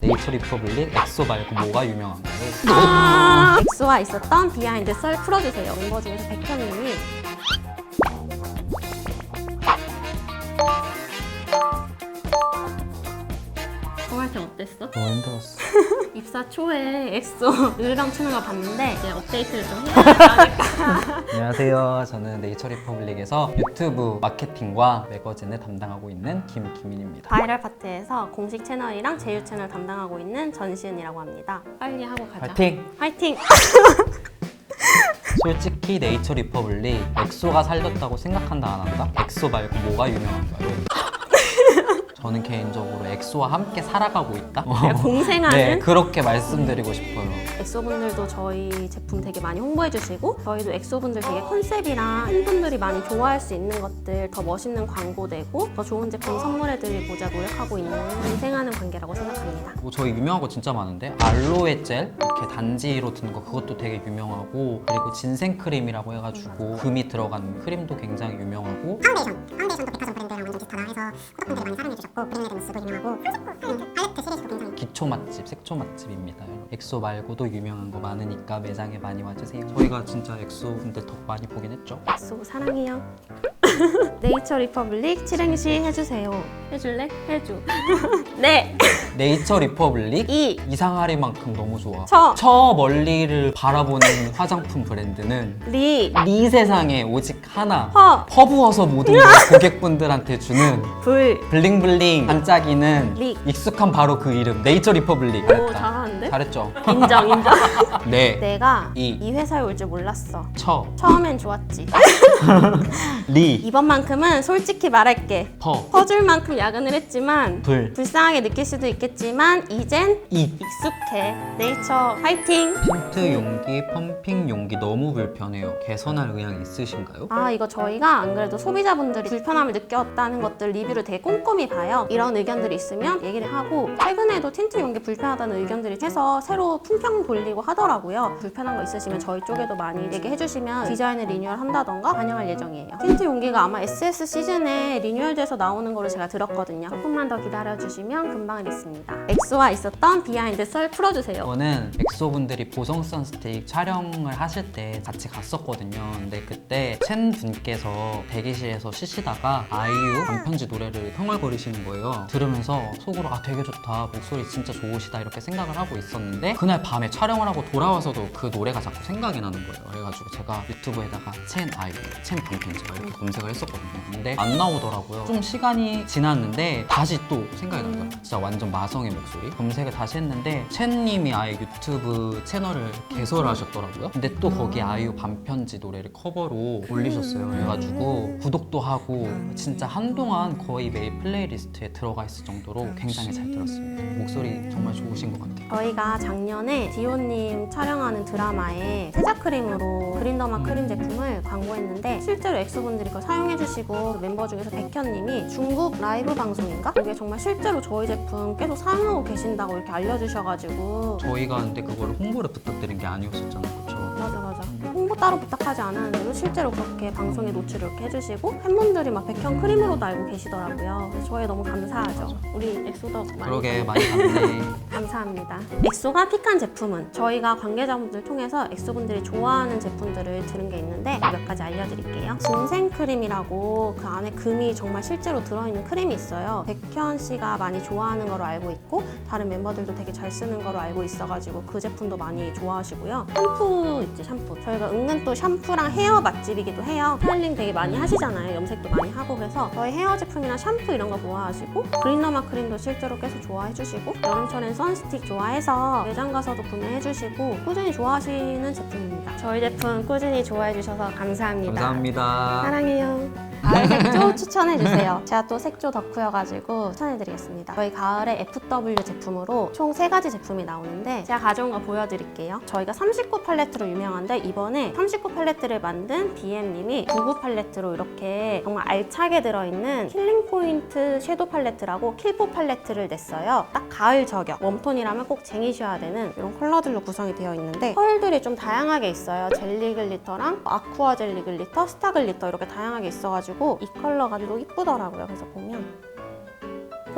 네이처 리퍼블릭 엑소 말고 뭐가 유명한가요? 아~ 엑소와 있었던 비하인드 썰 풀어주세요. 멤버 중에서 백현님이 정할 때 어땠어? 너무 힘들었어. 입사 초에 엑소 의랑 치는 걸 봤는데 이제 업데이트를 좀 해야 않을까. 안녕하세요. 저는 네이처 리퍼블릭에서 유튜브 마케팅과 매거진을 담당하고 있는 김기민입니다. 바이럴 파트에서 공식 채널이랑 제휴 채널 담당하고 있는 전시은이라고 합니다. 빨리 하고 가자. 파이팅! 화이팅! 솔직히 네이처 리퍼블릭 엑소가 살렸다고 생각한다 안 한다? 엑소 말고 뭐가 유명한가요? 저는 개인적으로 엑소와 함께 살아가고 있다. 공생하는 네, 그렇게 말씀드리고 싶어요. 엑소분들도 저희 제품 되게 많이 홍보해주시고 저희도 엑소분들 되게 컨셉이랑 팬분들이 많이 좋아할 수 있는 것들 더 멋있는 광고 되고 더 좋은 제품 선물해드리고자 노력하고 있는 공생하는 관계라고 생각합니다. 뭐 저희 유명한 거 진짜 많은데 알로에 젤 이렇게 단지로 드는 거 그것도 되게 유명하고 그리고 진생 크림이라고 해가지고 금이 들어간 크림도 굉장히 유명하고 파운데이션, 파운데이션도 백화점 브랜드랑 완전 비슷하다 해서 구독분들이 많이 사랑해주셨고 브랜드 무스도 유명하고 하이라이트, 팔레트 시리즈도 굉장히 기초 맛집, 색초 맛집입니다. 엑소 말고도 유 명한 거 많으니까 매장에 많이 와주세요. 저희가 진짜 엑소 분들 더 많이 보긴 했죠. 엑소 사랑해요. 네이처 리퍼블릭 칠행시 해주세요. 해줄래? 해줘. 네. 네이처 리퍼블릭 이. 이상하리만큼 너무 좋아. 처. 저 멀리를 바라보는 화장품 브랜드는 리. 리 세상에 오직 하나. 허. 퍼부어서 모든 걸 고객분들한테 주는 불. 블링블링 반짝이는 릭. 익숙한 바로 그 이름 네이처 리퍼블릭 오 잘했다 잘하는데? 잘했죠 인정 인정. 네 내가 이. 이 회사에 올 줄 몰랐어. 처, 처음엔 좋았지. 리, 이번만큼은 솔직히 말할게. 퍼, 퍼줄 만큼 야근을 했지만 불, 불쌍하게 느낄 수도 있겠지만 이젠 이 익숙해. 네이처 화이팅! 틴트 용기, 펌핑 용기 너무 불편해요 개선할 의향 있으신가요? 아 이거 저희가 안 그래도 소비자분들이 불편함을 느꼈다는 것들 리뷰를 되게 꼼꼼히 봐요. 이런 의견들이 있으면 얘기를 하고 최근에도 틴트 용기 불편하다는 의견들이 해서 새로 품평 돌리고 하더라고요. 불편한 거 있으시면 저희 쪽에도 많이 얘기해 주시면 디자인을 리뉴얼 한다던가 반영할 예정이에요. 틴트 용기가 아마 SS 시즌에 리뉴얼돼서 나오는 거를 제가 들었거든요. 조금만 더 기다려 주시면 금방 있습니다. 엑소와 있었던 비하인드 썰 풀어주세요. 저는 엑소분들이 보성 선스틱 촬영을 하실 때 같이 갔었거든요. 근데 그때 첸 분께서 대기실에서 쉬시다가 아이유 반편지 노래를 흥얼거리시는 거예요. 들으면서 속으로 아 되게 좋다 목소리 진짜 좋으시다 이렇게 생각을 하고 있 었는데 그날 밤에 촬영을 하고 돌아와서도 그 노래가 자꾸 생각이 나는 거예요. 그래가지고 제가 유튜브에다가 첸 아이유, 첸 반편지가 이렇게 검색을 했었거든요. 근데 안 나오더라고요. 좀 시간이 지났는데 다시 또 생각이 나더라고요. 진짜 완전 마성의 목소리. 검색을 다시 했는데 첸님이 아예 유튜브 채널을 개설하셨더라고요. 근데 또 거기에 아이유 반편지 노래를 커버로 올리셨어요. 그래가지고 구독도 하고 진짜 한동안 거의 매일 플레이리스트에 들어가 있을 정도로 굉장히 잘 들었습니다. 목소리 정말 좋으신 것 같아요. 저희 가 작년에 디오님 촬영하는 드라마에 세자 크림으로 그린더마 크림 제품을 광고했는데 실제로 엑소분들이 그걸 사용해주시고 그 멤버 중에서 백현님이 중국 라이브 방송인가? 그게 정말 실제로 저희 제품 계속 사용하고 계신다고 이렇게 알려주셔가지고 저희가 근데 그걸 홍보를 부탁드린 게 아니었었잖아요. 그렇죠? 맞아 맞아 홍보 따로 부탁하지 않았는데도 실제로 그렇게 방송에 노출 이렇게 해주시고 팬분들이 막 백현 크림으로도 알고 계시더라고요 그래서 저희 너무 감사하죠 우리 엑소도 많이 그러게 많이 봤네. 감사합니다. 엑소가 픽한 제품은 저희가 관계자분들 통해서 엑소분들이 좋아하는 제품들을 들은 게 있는데 몇 가지 알려드릴게요. 진생 크림이라고 그 안에 금이 정말 실제로 들어있는 크림이 있어요. 백현 씨가 많이 좋아하는 거로 알고 있고 다른 멤버들도 되게 잘 쓰는 거로 알고 있어가지고 그 제품도 많이 좋아하시고요. 샴푸 있지 샴푸. 저희가 은근 또 샴푸랑 헤어 맛집이기도 해요. 스타일링 되게 많이 하시잖아요. 염색도 많이 하고 그래서 저희 헤어 제품이나 샴푸 이런 거 좋아하시고 그린너마 크림도 실제로 계속 좋아해 주시고 여름철엔 선 스틱 좋아해서 매장 가서도 구매해 주시고 꾸준히 좋아하시는 제품입니다. 저희 제품 꾸준히 좋아해 주셔서 감사합니다. 감사합니다. 사랑해요. 가을 색조 추천해 주세요. 제가 또 색조 덕후여가지고 추천해 드리겠습니다. 저희 가을에 FW 제품으로 총세 가지 제품이 나오는데 제가 가져온 거 보여드릴게요. 저희가 39 팔레트로 유명한데 이번에 39 팔레트를 만든 BM님이 99 팔레트로 이렇게 정말 알차게 들어있는 힐링 포인트 섀도우 팔레트라고 킬포 팔레트를 냈어요. 딱 가을 저격. 웜톤이라면 꼭 쟁이셔야 되는 이런 컬러들로 구성이 되어 있는데 펄들이 좀 다양하게 있어요. 젤리 글리터랑 아쿠아 젤리 글리터, 스타 글리터 이렇게 다양하게 있어가지고 이 컬러가 또 이쁘더라고요. 그래서 보면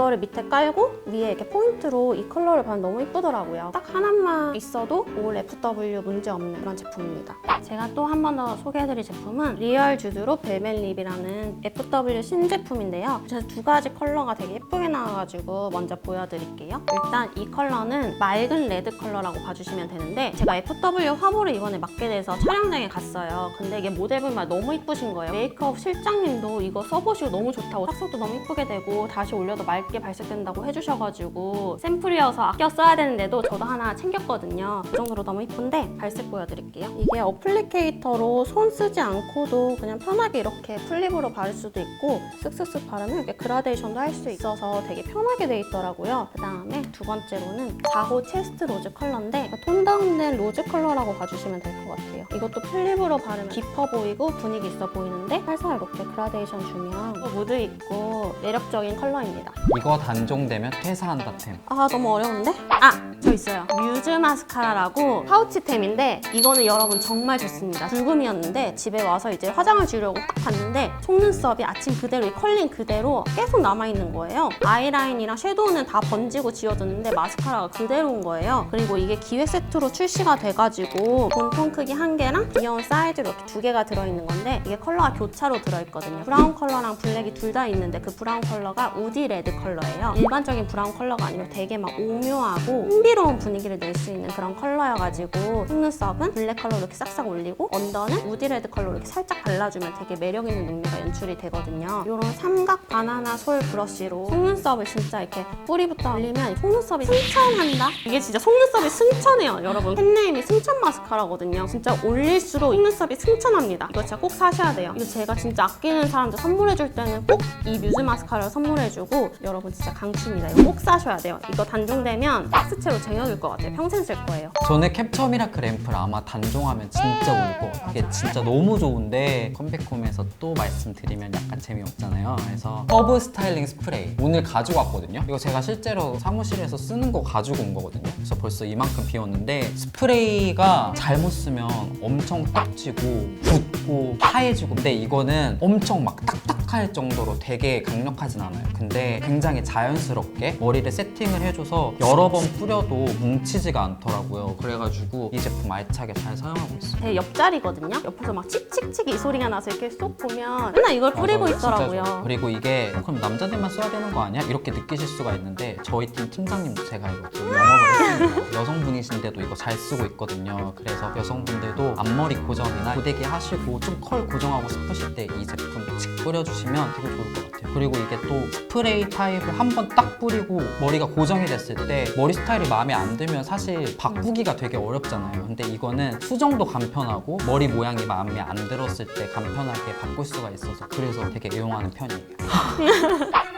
이거를 밑에 깔고 위에 이렇게 포인트로 이 컬러를 바르면 너무 이쁘더라고요. 딱 하나만 있어도 올 FW 문제 없는 그런 제품입니다. 제가 또 한 번 더 소개해드릴 제품은 리얼 주드로 벨벳 립이라는 FW 신제품인데요. 그래서 두 가지 컬러가 되게 예쁘게 나와가지고 먼저 보여드릴게요. 일단 이 컬러는 맑은 레드 컬러라고 봐주시면 되는데 제가 FW 화보를 이번에 맡게 돼서 촬영장에 갔어요. 근데 이게 모델분만 너무 이쁘신 거예요. 메이크업 실장님도 이거 써보시고 너무 좋다고 sắc 색도 너무 이쁘게 되고 다시 올려도 맑게 발색된다고 해주셔가지고 샘플이어서 아껴 써야 되는데도 저도 하나 챙겼거든요. 그 정도로 너무 이쁜데 발색 보여드릴게요. 이게 어플리케이터로 손 쓰지 않고도 그냥 편하게 이렇게 플립으로 바를 수도 있고 쓱쓱쓱 바르면 이렇게 그라데이션도 할 수 있어서 되게 편하게 돼 있더라고요. 그 다음에 두 번째로는 4호 체스트 로즈 컬러인데 톤 다운된 로즈 컬러라고 봐주시면 될 것 같아요. 이것도 플립으로 바르면 깊어 보이고 분위기 있어 보이는데 살살 이렇게 그라데이션 주면 무드 있고 매력적인 컬러입니다. 이거 단종되면 퇴사한다 템. 아 너무 어려운데? 아! 저 있어요. 뮤즈 마스카라라고 파우치템인데 이거는 여러분 정말 좋습니다. 불금이었는데 집에 와서 이제 화장을 지우려고 딱 봤는데 속눈썹이 아침 그대로 이 컬링 그대로 계속 남아있는 거예요. 아이라인이랑 섀도우는 다 번지고 지워졌는데 마스카라가 그대로인 거예요. 그리고 이게 기획 세트로 출시가 돼가지고 본통 크기 한 개랑 귀여운 사이즈로 이렇게 두 개가 들어있는 건데 이게 컬러가 교차로 들어있거든요. 브라운 컬러랑 블랙이 둘 다 있는데 그 브라운 컬러가 우디 레드 컬러예요. 일반적인 브라운 컬러가 아니고 되게 막 오묘하고 흥미로운 분위기를 낼 수 있는 그런 컬러여가지고 속눈썹은 블랙 컬러로 이렇게 싹싹 올리고 언더는 우디 레드 컬러로 이렇게 살짝 발라주면 되게 매력 있는 눈매가 연출이 되거든요. 이런 삼각 바나나 솔 브러쉬로 속눈썹을 진짜 이렇게 뿌리부터 올리면 속눈썹이 승천한다? 이게 진짜 속눈썹이 승천해요, 여러분. 팬네임이 승천 마스카라거든요. 진짜 올릴수록 속눈썹이 승천합니다. 이거 진짜 꼭 사셔야 돼요. 이거 제가 진짜 아끼는 사람들 선물해줄 때는 꼭 이 뮤즈 마스카라를 선물해주고 여러분 진짜 강추입니다. 이거 꼭 사셔야 돼요. 이거 단종되면 박스채로 쟁여둘 것 같아요. 평생 쓸 거예요. 저는 캡처 미라클 앰플 아마 단종하면 진짜 올것 같아요. 이게 진짜 너무 좋은데 컴백홈에서 또 말씀드리면 약간 재미없잖아요. 그래서 허브 스타일링 스프레이 오늘 가지고 왔거든요. 이거 제가 실제로 사무실에서 쓰는 거 가지고 온 거거든요. 그래서 벌써 이만큼 비웠는데 스프레이가 잘못 쓰면 엄청 떡지고 붓고 하얘지고 근데 이거는 엄청 막 딱 딱할 정도로 되게 강력하진 않아요. 근데 굉장히 자연스럽게 머리를 세팅을 해줘서 여러 번 뿌려도 뭉치지가 않더라고요. 그래가지고 이 제품 알차게 잘 사용하고 있어요. 제 옆자리거든요. 옆에서 막 칙칙칙 이 소리가 나서 이렇게 쏙 보면 맨날 이걸 뿌리고 맞아요. 있더라고요. 그리고 이게 어, 그럼 남자들만 써야 되는 거 아니야? 이렇게 느끼실 수가 있는데 저희 팀 팀장님도 제가 이거 또 영업을. 여성분이신데도 이거 잘 쓰고 있거든요. 그래서 여성분들도 앞머리 고정이나 고데기 하시고 좀 컬 고정하고 싶으실 때 이 제품 칙 뿌려주시면 되게 좋을 것 같아요. 그리고 이게 또 스프레이 타입을 한 번 딱 뿌리고 머리가 고정이 됐을 때 머리 스타일이 마음에 안 들면 사실 바꾸기가 되게 어렵잖아요. 근데 이거는 수정도 간편하고 머리 모양이 마음에 안 들었을 때 간편하게 바꿀 수가 있어서 그래서 되게 애용하는 편이에요.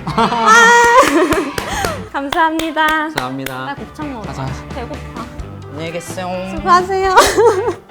감사합니다. 나 감사합니다. 곱창 먹어. 가자. 배고파. 안녕히 계세요. 수고하세요.